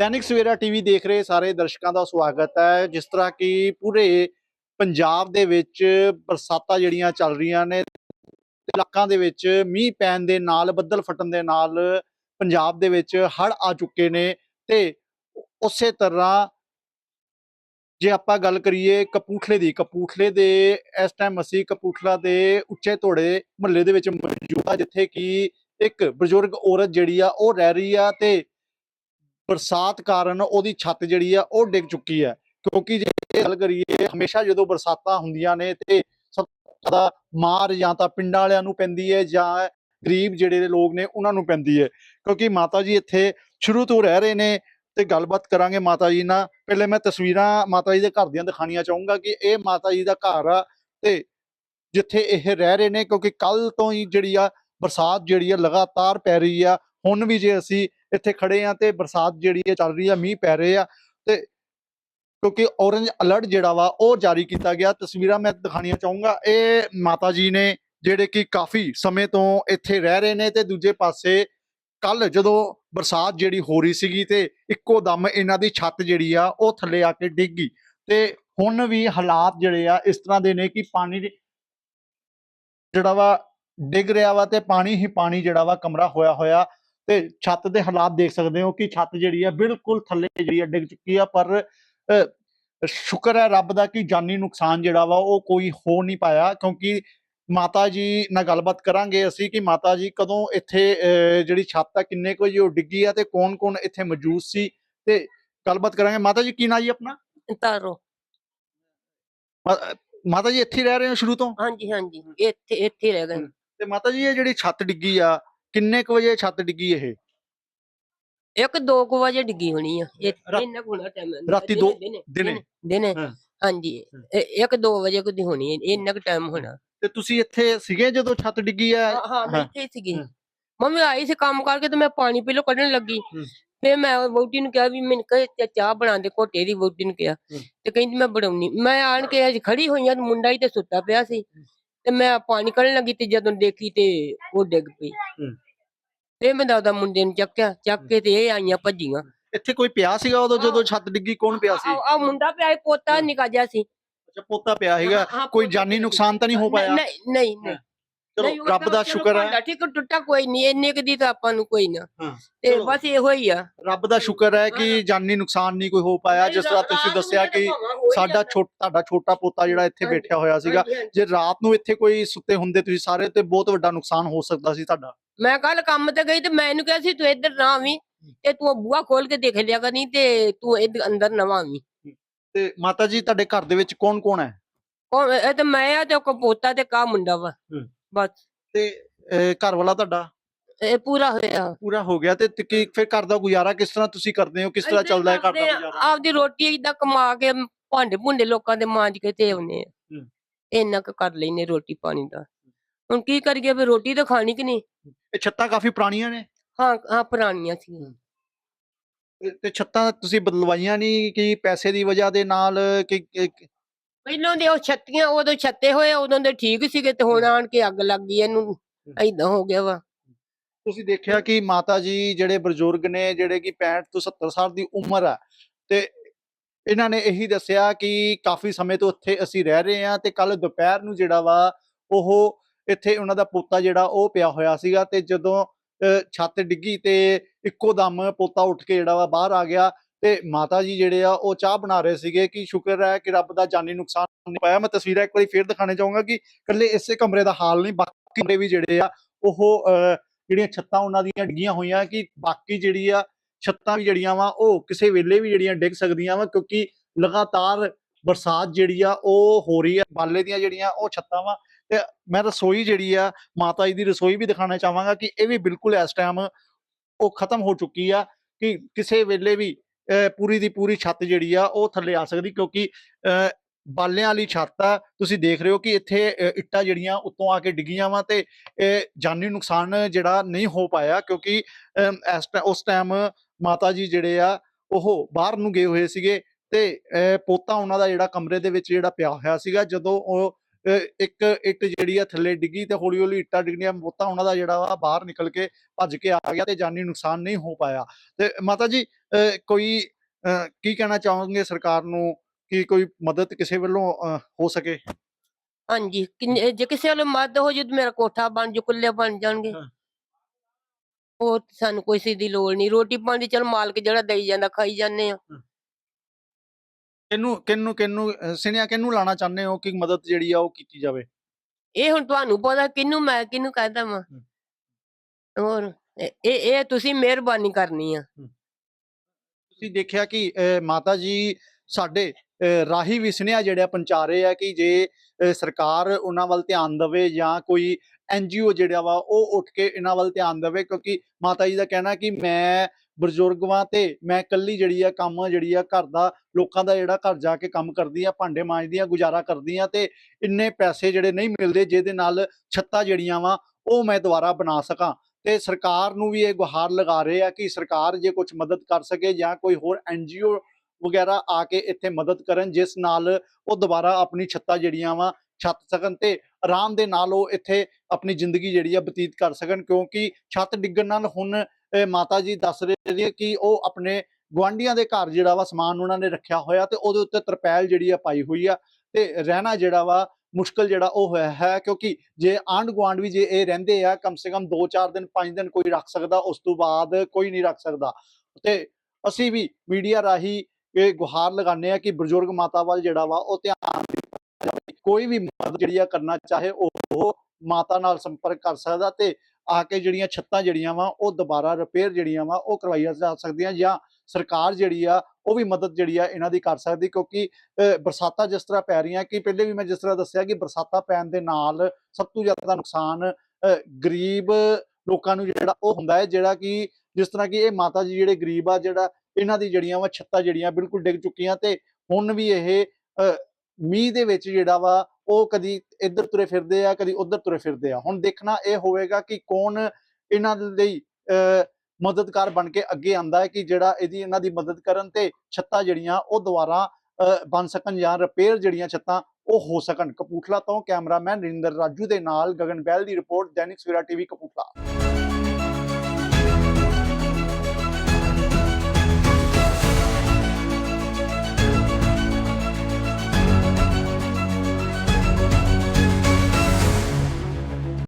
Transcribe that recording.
ਦੈਨਿਕ Savera TV ਦੇਖ ਰਹੇ ਸਾਰੇ ਦਰਸ਼ਕਾਂ ਦਾ ਸਵਾਗਤ ਹੈ। ਜਿਸ ਤਰ੍ਹਾਂ ਕਿ ਪੂਰੇ ਪੰਜਾਬ ਦੇ ਵਿੱਚ ਬਰਸਾਤਾਂ ਜਿਹੜੀਆਂ ਚੱਲ ਰਹੀਆਂ ਨੇ ਇਲਾਕਾਂ ਦੇ ਵਿੱਚ ਮੀਂਹ ਪੈਣ ਦੇ ਨਾਲ, ਬੱਦਲ ਫਟਣ ਦੇ ਨਾਲ ਪੰਜਾਬ ਦੇ ਵਿੱਚ ਹੜ੍ਹ ਆ ਚੁੱਕੇ ਨੇ ਤੇ ਉਸੇ ਤਰ੍ਹਾਂ ਜੇ ਆਪਾਂ ਗੱਲ ਕਰੀਏ ਕਪੂਰਥਲੇ ਦੀ, ਕਪੂਰਥਲੇ ਦੇ ਇਸ ਟਾਈਮ ਅਸੀਂ ਕਪੂਰਥਲਾ ਦੇ ਉੱਚੇ ਧੋੜੇ ਮੁਹੱਲੇ ਦੇ ਵਿੱਚ ਮੌਜੂਦ ਆ ਜਿੱਥੇ ਕਿ ਇੱਕ ਬਜ਼ੁਰਗ ਔਰਤ ਜਿਹੜੀ ਆ, ਉਹ ਰਹਿ ਰਹੀ ਆ ਤੇ ਬਰਸਾਤ ਕਾਰਨ ਉਹਦੀ ਛੱਤ ਜਿਹੜੀ ਆ ਉਹ ਡਿੱਗ ਚੁੱਕੀ ਹੈ ਕਿਉਂਕਿ ਜੇ ਗੱਲ ਕਰੀਏ, ਹਮੇਸ਼ਾ ਜਦੋਂ ਬਰਸਾਤਾਂ ਹੁੰਦੀਆਂ ਨੇ ਤੇ ਸਭ ਤੋਂ ਜ਼ਿਆਦਾ ਮਾਰ ਜਾਂ ਤਾਂ ਪਿੰਡਾਂ ਵਾਲਿਆਂ ਨੂੰ ਪੈਂਦੀ ਹੈ ਜਾਂ ਗਰੀਬ ਜਿਹੜੇ ਲੋਕ ਨੇ ਉਹਨਾਂ ਨੂੰ ਪੈਂਦੀ ਹੈ ਕਿਉਂਕਿ ਮਾਤਾ ਜੀ ਇੱਥੇ ਸ਼ੁਰੂ ਤੋਂ ਰਹਿ ਰਹੇ ਨੇ ਤੇ ਗੱਲਬਾਤ ਕਰਾਂਗੇ ਮਾਤਾ ਜੀ ਨਾਲ। ਪਹਿਲੇ ਮੈਂ ਤਸਵੀਰਾਂ ਮਾਤਾ ਜੀ ਦੇ ਘਰ ਦੀਆਂ ਦਿਖਾਣੀਆਂ ਚਾਹੂੰਗਾ ਕਿ ਇਹ ਮਾਤਾ ਜੀ ਦਾ ਘਰ ਆ ਤੇ ਜਿੱਥੇ ਇਹ ਰਹਿ ਰਹੇ ਨੇ, ਕਿਉਂਕਿ ਕੱਲ ਤੋਂ ਹੀ ਜਿਹੜੀ ਆ ਬਰਸਾਤ ਜਿਹੜੀ ਆ ਲਗਾਤਾਰ ਪੈ ਰਹੀ ਆ। ਹੁਣ ਵੀ ਜੇ ਅਸੀਂ ਇੱਥੇ ਖੜੇ ਆ ਤੇ ਬਰਸਾਤ ਜਿਹੜੀ ਹੈ ਚੱਲ ਰਹੀ ਆ ਮੀਂਹ ਪੈ ਰਹੇ ਆ ਤੇ ਕਿਉਂਕਿ ਔਰੰਜ ਅਲਰਟ ਜਿਹੜਾ ਵਾ ਉਹ ਜਾਰੀ ਕੀਤਾ ਗਿਆ। ਤਸਵੀਰਾਂ ਮੈਂ ਦਿਖਾਣੀਆਂ ਚਾਹੂੰਗਾ। ਇਹ ਮਾਤਾ ਜੀ ਨੇ ਜਿਹੜੇ ਕਿ ਕਾਫੀ ਸਮੇਂ ਤੋਂ ਇੱਥੇ ਰਹਿ ਰਹੇ ਨੇ ਤੇ ਦੂਜੇ ਪਾਸੇ ਕੱਲ ਜਦੋਂ ਬਰਸਾਤ ਜਿਹੜੀ ਹੋ ਰਹੀ ਸੀਗੀ ਤੇ ਇੱਕੋ ਦਮ ਇਹਨਾਂ ਦੀ ਛੱਤ ਜਿਹੜੀ ਆ ਉਹ ਥੱਲੇ ਆ ਕੇ ਡਿੱਗ ਗਈ। ਤੇ ਹੁਣ ਵੀ ਹਾਲਾਤ ਜਿਹੜੇ ਆ ਇਸ ਤਰ੍ਹਾਂ ਦੇ ਨੇ ਕਿ ਪਾਣੀ ਜਿਹੜਾ ਵਾ ਡਿੱਗ ਰਿਹਾ ਵਾ ਤੇ ਪਾਣੀ ਹੀ ਪਾਣੀ ਜਿਹੜਾ ਵਾ ਕਮਰਾ ਹੋਇਆ ਹੋਇਆ ਤੇ ਛੱਤ ਦੇ ਹਾਲਾਤ ਦੇਖ ਸਕਦੇ ਹੋ ਕਿ ਛੱਤ ਜਿਹੜੀ ਆ ਬਿਲਕੁਲ ਥੱਲੇ ਜਿਹੜੀ ਆ ਡਿੱਗ ਚੁੱਕੀ ਆ ਪਰ ਸ਼ੁਕਰ ਹੈ ਰੱਬ ਦਾ ਕਿ ਜਾਨੀ ਨੁਕਸਾਨ ਜਿਹੜਾ ਵਾ ਉਹ ਕੋਈ ਹੋ ਨਹੀਂ ਪਾਇਆ ਕਿਉਂਕਿ ਮਾਤਾ ਜੀ ਨਾਲ ਗੱਲਬਾਤ ਕਰਾਂਗੇ ਅਸੀਂ ਕਿ ਮਾਤਾ ਜੀ ਕਦੋਂ ਇੱਥੇ ਜਿਹੜੀ ਛੱਤ ਆ ਕਿੰਨੇ ਕੁ ਵਜੇ ਉਹ ਡਿੱਗੀ ਆ ਤੇ ਕੌਣ-ਕੌਣ ਇੱਥੇ ਮੌਜੂਦ ਸੀ ਤੇ ਗੱਲਬਾਤ ਕਰਾਂਗੇ। ਮਾਤਾ ਜੀ ਕੀ ਨਾਂ ਜੀ ਆਪਣਾ? ਤਾਰੋ। ਮਾਤਾ ਜੀ ਇੱਥੇ ਹੀ ਰਹਿ ਰਹੇ ਹੋ ਸ਼ੁਰੂ ਤੋਂ? ਹਾਂਜੀ ਹਾਂਜੀ। ਇੱਥੇ ਇੱਥੇ ਹੀ ਰਹਿ ਗਏ। ਤੇ ਮਾਤਾ ਜੀ ਇਹ ਜਿਹੜੀ ਛੱਤ ਡਿੱਗੀ ਆ ਕਿੰਨੇ ਕੁ ਵਜੇ ਛੱਤ ਡਿੱਗੀ ਇਹ? ਇੱਕ 2 ਵਜੇ ਡਿੱਗੀ ਹੋਣੀ ਆ। ਇਹ ਰਾ- ਇੰਨਾ ਗੁਣਾ ਟਾਈਮ ਰਾਤੀ ਦੋ- ਦਿਨੇ? ਦਿਨੇ। ਹਾਂ। ਹਾਂਜੀ। ਇਹ ਇੱਕ 2 ਵਜੇ ਕੁ ਦੀ ਹੋਣੀ ਹੈ। ਇੰਨਾ ਕੁ ਟਾਈਮ ਹੋਣਾ। ਤੇ ਤੁਸੀਂ ਇੱਥੇ ਸੀਗੇ ਜਦੋਂ ਛੱਤ ਡਿੱਗੀ ਆ? ਹਾਂ ਹਾਂ ਮੈਂ ਹਾਂ। ਇੱਥੇ ਹੀ ਸੀਗੀ। ਮੰਮੀ ਆਈ ਸੀ ਕੰਮ ਕਰਕੇ ਤੇ ਮੈਂ ਪਾਣੀ ਪੀਲੋ ਕੱਢਣ ਲੱਗੀ। ਹੂੰ। ਫੇ ਮੈਂ ਵੋਟੀ ਨੂੰ ਕਿਹਾ ਵੀ ਮੈਨੂੰ ਕਹੇ ਤੇ ਚਾਹ ਬਣਾ ਦੇ ਘੋਟੇ ਦੀ। ਵੋਟੀ ਨੂੰ ਕਿਹਾ। ਤੇ ਕਹਿੰਦੀ ਮੈਂ ਬਣਾਉਣੀ। ਮੈਂ ਆਣ ਕੇ ਅੱਜ ਖੜੀ ਹੋਈ ਆ ਤੇ ਮੁੰਡਾ ਹੀ ਤੇ ਸੁੱਤਾ ਪਿਆ ਸੀ। ਤੇ ਮੈਂ ਪਾਣੀ ਕੱਢਣ ਲੱਗੀ ਤੇ ਜਦੋਂ ਦੇਖੀ ਤੇ ਉਹ ਡਿੱਗ ਪਈ। ਹੂੰ। ਫੇ ਮੈਂ ਦਾਦਾ ਮੁੰਡੇ ਨੂੰ ਚੱਕਿਆ ਚੱਕ ਕੇ ਤੇ ਇਹ ਆਈਆਂ ਭੱਜੀਆਂ। ਇੱਥੇ ਕੋਈ ਪਿਆ ਸੀਗਾ ਉਦੋਂ ਜਦੋਂ ਛੱਤ ਡਿੱਗੀ ਕੌਣ ਪਿਆ ਸੀ? ਆ ਮੁੰਡਾ ਪਿਆ ਸੀ, ਪੋਤਾ ਨਿਕਾ ਜਿਹਾ ਸੀ। ਅੱਛਾ ਪੋਤਾ ਪਿਆ ਹਾਂ, ਹਾਂ, ਕੋਈ ਪੋਤਾ ਜਾਨੀ ਨੁਕਸਾਨ ਤਾਂ ਨਹੀਂ ਹੋ। ਪਾਇਆ? ਨਹੀਂ ਨਹੀਂ ਨਹੀਂ। ਚਲੋ ਨਹੀਂ, ਉਹ ਰੱਬ ਦਾ ਚਲੋ ਸ਼ੁਕਰ ਹੈ। ਭਾਂਡਾ ਠੀਕ ਟੁੱਟਾ ਕੋਈ ਨਹੀਂ ਇੰਨੇ ਕੁ ਦੀ ਤਾਂ ਆਪਾਂ ਨੂੰ ਕੋਈ ਨਾ। ਹਾਂ, ਤੇ ਚਲੋ। ਬਸ ਇਹੋ ਹੀ ਆ। ਰੱਬ ਦਾ ਸ਼ੁਕਰ ਹੈ ਕਿ। ਜਾਨੀ ਨੁਕਸਾਨ ਨਹੀਂ ਕੋਈ ਹੋ ਪਾਇਆ। ਜਿਸ ਤਰ੍ਹਾਂ ਤੁਸੀਂ ਦੱਸਿਆ ਕਿ ਸਾਡਾ ਛੋਟਾ ਤੁਹਾਡਾ ਛੋਟਾ ਪੋਤਾ ਜਿਹੜਾ ਇੱਥੇ ਹਾਂਜੀ, ਬੈਠਿਆ ਹੋਇਆ ਸੀਗਾ ਜੇ ਰਾਤ ਨੂੰ ਇੱਥੇ ਕੋਈ ਸੁੱਤੇ ਹੁੰਦੇ ਤੁਸੀਂ ਸਾਰੇ ਤੇ ਬਹੁਤ ਵੱਡਾ ਨੁਕਸਾਨ ਹੋ ਸਕਦਾ ਸੀ ਤੁਹਾਡਾ। ਮੈਂ ਕੱਲ ਕੰਮ ਤੇ ਗਈ ਤੇ ਮੈਂ ਇਹਨੂੰ ਕਿਹਾ ਸੀ ਤੂੰ ਇੱਧਰ ਨਾ ਆਵੀਂ ਤੇ ਤੂੰ ਬੂਹਾ ਖੋਲ ਕੇ ਦੇਖ ਲਿਆ ਕਰੀ ਤੇ ਤੂੰ ਇੱਧਰ ਅੰਦਰ ਨਾ ਆਵੀਂ। ਤੇ ਮਾਤਾ ਜੀ ਤੁਹਾਡੇ ਘਰ ਦੇ ਵਿੱਚ ਕੌਣ ਕੌਣ ਹੈ? ਉਹ ਇਹ ਤੇ ਮੈਂ ਆ ਤੇ ਪੋਤਾ ਤੇ ਕਾ ਮੁੰਡਾ ਵਾ। ਹੂੰ। ਬਸ। ਤੇ ਅਹ, ਘਰ ਵਾਲਾ ਤੁਹਾਡਾ? ਇਹ ਪੂਰਾ ਹੋਇਆ। ਪੂਰਾ ਹੋ ਗਿਆ ਤੇ ਤੇ ਕੀ ਫਿਰ ਘਰ ਦਾ ਗੁਜ਼ਾਰਾ ਕਿਸ ਤਰ੍ਹਾਂ ਤੁਸੀਂ ਕਰਦੇ ਹੋ? ਕਿਸ ਤਰ੍ਹਾਂ ਏਦਾਂ ਹੀ ਚੱਲਦਾ ਹੈ ਘਰ ਦਾ ਕਰਦੇ ਆ, ਗੁਜ਼ਾਰਾ? ਆਪਦੀ ਰੋਟੀ ਇਦਾਂ ਕਮਾ ਕੇ ਭਾਂਡੇ ਭੁੰਡੇ ਲੋਕਾਂ ਦੇ ਮਾਂਜ ਕੇ ਤੇ ਆਉਨੇ ਆ ਹੂੰ। ਇੰਨਾ ਕੁ ਕਰ ਲੈਨੇ ਰੋਟੀ ਪਾਣੀ ਦਾ। ਹੁਣ ਕੀ ਕਰੀਏ ਫਿਰ ਰੋਟੀ ਤਾਂ ਖਾਣੀ ਕਿ ਨਹੀਂ? ਇਹ ਛੱਤਾਂ ਕਾਫੀ ਪੁਰਾਣੀਆਂ ਨੇ? ਹਾਂ ਹਾਂ ਪੁਰਾਣੀਆਂ ਸੀ। ਤੇ- ਤੇ ਛੱਤਾਂ ਤੁਸੀਂ ਬਦਲਵਾਈਆਂ ਨਹੀਂ? ਕਿ ਪੈਸੇ ਦੀ ਵਜ੍ਹਾ ਦੇ ਨਾਲ ਕਿ ਕਿ- ਕਿ- ਪਹਿਲਾਂ ਦੇ ਉਹ ਛੱਤੀਆਂ ਉਦੋਂ ਛੱਤੇ ਹੋਏ ਉਦੋਂ ਦੇ ਠੀਕ ਸੀਗੇ ਤੇ ਹੁਣ ਆਣ ਕੇ ਅੱਗ ਲੱਗ ਗਈ ਇਹਨੂੰ ਏਦਾਂ ਹੋ ਗਿਆ ਵਾ। ਤੁਸੀਂ ਦੇਖਿਆ ਕਿ ਮਾਤਾ ਜੀ ਜਿਹੜੇ ਬਜ਼ੁਰਗ ਨੇ ਜਿਹੜੇ ਕਿ 65 ਤੋਂ 70 ਸਾਲ ਦੀ ਉਮਰ ਆ ਤੇ ਇਹਨਾਂ ਨੇ ਇਹੀ ਦੱਸਿਆ ਕਿ ਕਾਫੀ ਸਮੇਂ ਤੋਂ ਇੱਥੇ ਅਸੀਂ ਰਹਿ ਰਹੇ ਹਾਂ ਤੇ ਕੱਲ ਦੁਪਹਿਰ ਨੂੰ ਜਿਹੜਾ ਵਾ ਉਹ ਇੱਥੇ ਉਹਨਾਂ ਦਾ ਪੋਤਾ ਜਿਹੜਾ ਉਹ ਪਿਆ ਹੋਇਆ ਸੀਗਾ ਤੇ ਜਦੋਂ ਛੱਤ ਡਿੱਗੀ ਤੇ ਇੱਕੋ ਦਮ ਪੋਤਾ ਉੱਠ ਕੇ ਜਿਹੜਾ ਵਾ ਬਾਹਰ ਆ ਗਿਆ ਤੇ ਮਾਤਾ ਜੀ ਜਿਹੜੇ ਆ ਉਹ ਚਾਹ ਬਣਾ ਰਹੇ ਸੀਗੇ ਕਿ ਸ਼ੁਕਰ ਹੈ ਕਿ ਰੱਬ ਦਾ ਜਾਨੀ ਨੁਕਸਾਨ ਨਹੀਂ ਪਾਇਆ ਮੈਂ ਤਸਵੀਰਾਂ ਇੱਕ ਵਾਰੀ ਫੇਰ ਦਿਖਾਣੇ ਚਾਹੂੰਗਾ ਕਿ ਇਕੱਲੇ ਇਸੇ ਕਮਰੇ ਦਾ ਹਾਲ ਨਹੀਂ ਬਾਕੀ ਕਮਰੇ ਵੀ ਜਿਹੜੇ ਆ ਉਹ ਅਹ, ਜਿਹੜੀਆਂ ਛੱਤਾਂ ਉਹਨਾਂ ਦੀਆਂ ਡਿੱਗੀਆਂ ਹੋਈਆਂ ਕਿ ਬਾਕੀ ਜਿਹੜੀ ਆ ਛੱਤਾਂ ਵੀ ਜਿਹੜੀਆਂ ਵਾ ਉਹ ਕਿਸੇ ਵੇਲੇ ਵੀ ਜਿਹੜੀਆਂ ਡਿੱਗ ਸਕਦੀਆਂ ਵਾ ਕਿਉਂਕਿ ਲਗਾਤਾਰ ਬਰਸਾਤ ਜਿਹੜੀ ਆ ਉਹ ਹੋ ਰਹੀ ਆ ਬਾਲੇ ਦੀਆਂ ਜਿਹੜੀਆਂ ਉਹ ਛੱਤਾਂ ਵਾ। ਤੇ ਮੈਂ ਰਸੋਈ ਜਿਹੜੀ ਆ ਮਾਤਾ ਜੀ ਦੀ ਰਸੋਈ ਵੀ ਦਿਖਾਣਾ ਚਾਹਾਂਗਾ ਕਿ ਇਹ ਵੀ ਬਿਲਕੁਲ ਇਸ ਟਾਈਮ ਉਹ ਖਤਮ ਹੋ ਚੁੱਕੀ ਆ ਕਿ ਕਿਸੇ ਵੇਲੇ ਵੀ ਪੂਰੀ ਦੀ ਪੂਰੀ ਛੱਤ ਜਿਹੜੀ ਆ ਉਹ ਥੱਲੇ ਆ ਸਕਦੀ ਕਿਉਂਕਿ ਬਾਲਿਆਂ ਵਾਲੀ ਛੱਤ ਆ, ਤੁਸੀਂ ਦੇਖ ਰਹੇ ਹੋ ਕਿ ਇੱਥੇ ਇੱਟਾਂ ਜਿਹੜੀਆਂ ਉੱਤੋਂ ਆ ਕੇ ਡਿੱਗੀਆਂ ਵਾ ਤੇ, ਇਹ ਜਾਨੀ ਨੁਕਸਾਨ ਜਿਹੜਾ ਨਹੀਂ ਹੋ ਪਾਇਆ ਕਿਉਂਕਿ ਇਸ ਟੈ- ਉਸ ਟਾਈਮ ਮਾਤਾ ਜੀ ਜਿਹੜੇ ਆ ਉਹ ਬਾਹਰ ਨੂੰ ਗਏ ਹੋਏ ਸੀਗੇ ਤੇ ਪੋਤਾ ਉਹਨਾਂ ਦਾ ਜਿਹੜਾ ਕਮਰੇ ਦੇ ਵਿੱਚ ਜਿਹੜਾ ਪਿਆ ਹੋਇਆ ਸੀਗਾ, ਜਦੋਂ ਉਹ ਇੱਕ ਇੱਟ ਜਿਹੜੀ ਆ ਥੱਲੇ ਡਿੱਗੀ ਤੇ ਹੌਲੀ ਹੌਲੀ ਇੱਟਾਂ ਡਿੱਗਣੀਆਂ ਮੋਤਾ ਉਹਨਾਂ ਦਾ ਜਿਹੜਾ ਵਾ ਬਾਹਰ ਨਿਕਲ ਕੇ ਭੱਜ ਕੇ ਆ ਗਿਆ ਤੇ ਜਾਨੀ ਨੁਕਸਾਨ ਨਹੀਂ ਹੋ ਪਾਇਆ। ਤੇ ਮਾਤਾ ਜੀ ਕੋਈ ਕੀ ਕਹਿਣਾ ਚਾਹੋਗੇ ਸਰਕਾਰ ਨੂੰ ਕਿ ਕੋਈ ਮਦਦ ਕਿਸੇ ਵੱਲੋਂ ਹੋ ਸਕੇ? ਹਾਂਜੀ ਜੇ ਕਿਸੇ ਵੱਲੋਂ ਮਦਦ ਹੋ ਜੂ ਮੇਰਾ ਕੋਠਾ ਬਣ ਜੂ ਕੁੱਲੇ ਬਣ ਜਾਣਗੇ। ਹਾਂ। ਹੋਰ ਤਾਂ ਸਾਨੂੰ ਕੋਈ ਚੀਜ਼ ਦੀ ਲੋੜ ਨਹੀਂ। ਰੋਟੀ ਪਾਣੀ ਚਲ ਮਾਲਕ ਜਿਹੜਾ ਦੇਈ ਜਾਂਦਾ ਖਾਈ ਜਾਂਦੇ ਆ। ਕਿਹਨੂੰ ਕਿਹਨੂੰ ਕਿਹਨੂੰ ਸਿਨਿਆ ਕਿਹਨੂੰ ਲਾਣਾ ਚਾਹੁੰਦੇ ਹੋ ਕਿ ਮਦਦ ਜਿਹੜੀ ਆ ਉਹ ਕੀਤੀ ਜਾਵੇ? ਇਹ ਹੁਣ ਤੁਹਾਨੂੰ ਪਤਾ ਕਿਹਨੂੰ ਮੈਂ ਕਿਹਨੂੰ ਕਹਦਾ ਹਮ। ਹੋਰ ਇਹ ਇਹ ਤੁਸੀਂ ਮਿਹਰਬਾਨੀ ਕਰਨੀ ਆ। ਤੁਸੀਂ ਦੇਖਿਆ ਕਿ ਮਾਤਾ ਜੀ ਸਾਡੇ ਰਾਹੀ ਵੀ ਸੁਨੇਹਾ ਜਿਹੜਾ ਪਹੁੰਚਾ ਰਹੇ ਆ ਕਿ ਜੇ ਸਰਕਾਰ ਉਹਨਾਂ ਵੱਲ ਧਿਆਨ ਦੇਵੇ ਜਾਂ ਕੋਈ ਐਨਜੀਓ ਜਿਹੜਾ ਵਾ ਉਹ ਉੱਠ ਕੇ ਇਹਨਾਂ ਵੱਲ ਧਿਆਨ ਦੇਵੇ ਕਿਉਂਕਿ ਮਾਤਾ ਜੀ ਦਾ ਕਹਿਣਾ ਕਿ ਮੈਂ ਬਜ਼ੁਰਗ ਵਾਂ ਤੇ ਮੈਂ ਇਕੱਲੀ ਜਿਹੜੀ ਆ ਕੰਮ ਜਿਹੜੀ ਆ ਘਰ ਦਾ, ਲੋਕਾਂ ਦਾ ਜਿਹੜਾ ਘਰ ਜਾ ਕੇ ਕੰਮ ਕਰਦੀ ਆ, ਭਾਂਡੇ ਮਾਂਜਦੀ ਆ, ਗੁਜ਼ਾਰਾ ਕਰਦੀ ਆ ਤੇ ਇੰਨੇ ਪੈਸੇ ਜਿਹੜੇ ਨਹੀਂ ਮਿਲਦੇ ਜਿਹਦੇ ਨਾਲ ਛੱਤਾਂ ਜਿਹੜੀਆਂ ਵਾ ਉਹ ਮੈਂ ਦੁਬਾਰਾ ਬਣਾ ਸਕਾਂ। ਤੇ ਸਰਕਾਰ ਨੂੰ ਵੀ ਇਹ ਗੁਹਾਰ ਲਗਾ ਰਹੇ ਆ ਕਿ ਸਰਕਾਰ ਜੇ ਕੁਝ ਮਦਦ ਕਰ ਸਕੇ ਜਾਂ ਕੋਈ ਹੋਰ ਐਨਜੀਓ ਵਗੈਰਾ ਆ ਕੇ ਇੱਥੇ ਮਦਦ ਕਰਨ, ਜਿਸ ਨਾਲ ਉਹ ਦੁਬਾਰਾ ਆਪਣੀ ਛੱਤਾਂ ਜਿਹੜੀਆਂ ਵਾ ਛੱਤ ਸਕਣ ਤੇ ਆਰਾਮ ਦੇ ਨਾਲ ਉਹ ਇੱਥੇ ਆਪਣੀ ਜ਼ਿੰਦਗੀ ਜਿਹੜੀ ਆ ਬਤੀਤ ਕਰ ਸਕਣ, ਕਿਉਂਕਿ ਛੱਤ ਡਿੱਗਣ ਨਾਲ ਹੁਣ ਮਾਤਾ ਜੀ ਦੱਸ ਰਹੇ ਨੇ ਕਿ ਉਹ ਆਪਣੇ ਗੁਆਂਢੀਆਂ ਦੇ ਘਰ ਜਿਹੜਾ ਵਾ ਸਮਾਨ ਉਹਨਾਂ ਨੇ ਰੱਖਿਆ ਹੋਇਆ ਤੇ ਉਹਦੇ ਉੱਤੇ ਤਰਪੈਲ ਜਿਹੜੀ ਆ ਪਾਈ ਹੋਈ ਆ ਤੇ ਰਹਿਣਾ ਜਿਹੜਾ ਵਾ ਮੁਸ਼ਕਲ ਜਿਹੜਾ ਉਹ ਹੋਇਆ ਹੈ, ਕਿਉਂਕਿ ਜੇ ਆਂਢ ਗੁਆਂਢ ਵੀ ਜੇ ਇਹ ਰਹਿੰਦੇ ਆ, ਕਮ ਸੇ ਕਮ 2-4 ਦਿਨ 5 ਦਿਨ ਕੋਈ ਰੱਖ ਸਕਦਾ, ਉਸ ਤੋਂ ਬਾਅਦ ਕੋਈ ਨਹੀਂ ਰੱਖ ਸਕਦਾ। ਤੇ ਅਸੀਂ ਵੀ ਮੀਡੀਆ ਰਾਹੀਂ ਇਹ ਗੁਹਾਰ ਲਗਾਉਂਦੇ ਆ ਕਿ ਬਜ਼ੁਰਗ ਮਾਤਾ ਵੱਲ ਜਿਹੜਾ ਵਾ ਉਹ ਧਿਆਨ ਦਿੱਤਾ ਜਾਵੇ। ਕੋਈ ਵੀ ਮਦਦ ਜਿਹੜੀ ਆ ਕਰਨਾ ਚਾਹੇ ਉਹ ਮਾਤਾ ਨਾਲ ਸੰਪਰਕ ਕਰ ਸਕਦਾ ਤੇ ਆ ਕੇ ਜਿਹੜੀਆਂ ਛੱਤਾਂ ਜਿਹੜੀਆਂ ਵਾ ਉਹ ਦੁਬਾਰਾ ਰਿਪੇਅਰ ਜਿਹੜੀਆਂ ਵਾ ਉਹ ਕਰਵਾਈਆਂ ਜਾ ਸਕਦੀਆਂ ਜਾਂ ਸਰਕਾਰ ਜਿਹੜੀ ਆ ਉਹ ਵੀ ਮਦਦ ਜਿਹੜੀ ਆ ਇਹਨਾਂ ਦੀ ਕਰ ਸਕਦੀ ਕਿਉਂਕਿ ਬਰਸਾਤਾਂ ਜਿਸ ਤਰ੍ਹਾਂ ਪੈ ਰਹੀਆਂ ਕਿ ਪਹਿਲੇ ਵੀ ਮੈਂ ਜਿਸ ਤਰ੍ਹਾਂ ਦੱਸਿਆ ਕਿ ਬਰਸਾਤਾਂ ਪੈਣ ਦੇ ਨਾਲ ਸਭ ਤੋਂ ਜ਼ਿਆਦਾ ਨੁਕਸਾਨ ਗਰੀਬ ਲੋਕਾਂ ਨੂੰ ਜਿਹੜਾ ਉਹ ਹੁੰਦਾ ਹੈ ਜਿਹੜਾ ਕਿ ਜਿਸ ਤਰ੍ਹਾਂ ਕਿ ਇਹ ਮਾਤਾ ਜੀ ਜਿਹੜੇ ਗਰੀਬ ਆ ਜਿਹੜਾ ਇਹਨਾਂ ਦੀ ਜਿਹੜੀਆਂ ਵਾ ਛੱਤਾਂ ਜਿਹੜੀਆਂ ਬਿਲਕੁਲ ਡਿੱਗ ਚੁੱਕੀਆਂ ਤੇ ਹੁਣ ਵੀ ਇਹ ਮੀਂਹ ਦੇ ਵਿੱਚ ਜਿਹੜਾ ਵਾ ਉਹ ਕਦੀ ਇੱਧਰ ਤੁਰੇ ਫਿਰਦੇ ਆ ਕਦੀ ਉੱਧਰ ਤੁਰੇ ਫਿਰਦੇ ਆ। ਹੁਣ ਦੇਖਣਾ ਇਹ ਹੋਵੇਗਾ ਕਿ ਕੌਣ ਇਹਨਾਂ ਲਈ ਅਹ, ਮਦਦਗਾਰ ਬਣ ਕੇ ਅੱਗੇ ਆਂਦਾ ਹੈ ਕਿ ਜਿਹੜਾ ਇਹਦੀ ਇਹਨਾਂ ਦੀ ਮਦਦ ਕਰਨ ਤੇ ਛੱਤਾਂ ਜਿਹੜੀਆਂ ਉਹ ਦੁਬਾਰਾ ਅਹ, ਬਣ ਸਕਣ ਜਾਂ ਰਿਪੇਅਰ ਜਿਹੜੀਆਂ ਛੱਤਾਂ ਉਹ ਹੋ ਸਕਣ। ਕਪੂਰਥਲਾ ਤੋਂ ਕੈਮਰਾਮੈਨ ਰਿੰਦਰ ਰਾਜੂ ਦੇ ਨਾਲ ਗਗਨ ਬੈਲ ਦੀ ਰਿਪੋਰਟ ਦੈਨਿਕ ਸਵੇਰਾ ਟੀਵੀ ਕਪੂਰਥਲਾ।